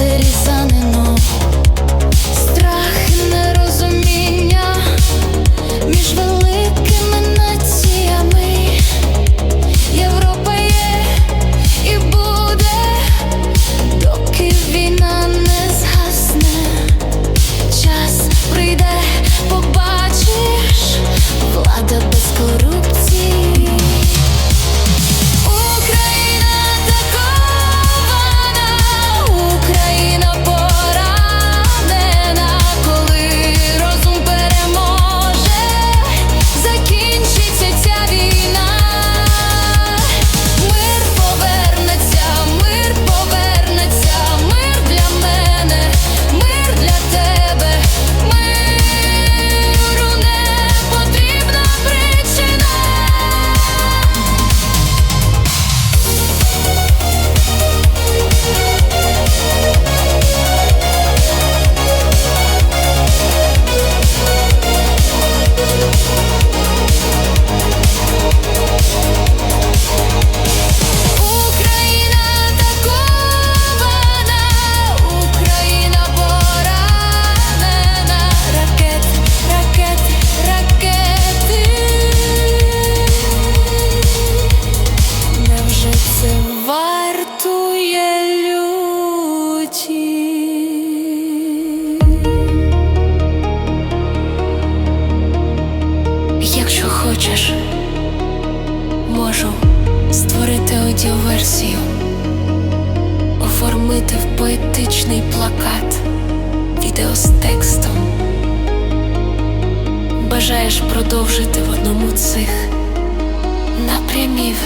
різанину? Страх і нерозуміння між великими націями. Європа є і буде, доки війна не згасне. Час прийде, побачиш, влада без корупції. Хочеш, можу створити аудіоверсію, оформити в поетичний плакат, відео з текстом. Бажаєш продовжити в одному цих напрямів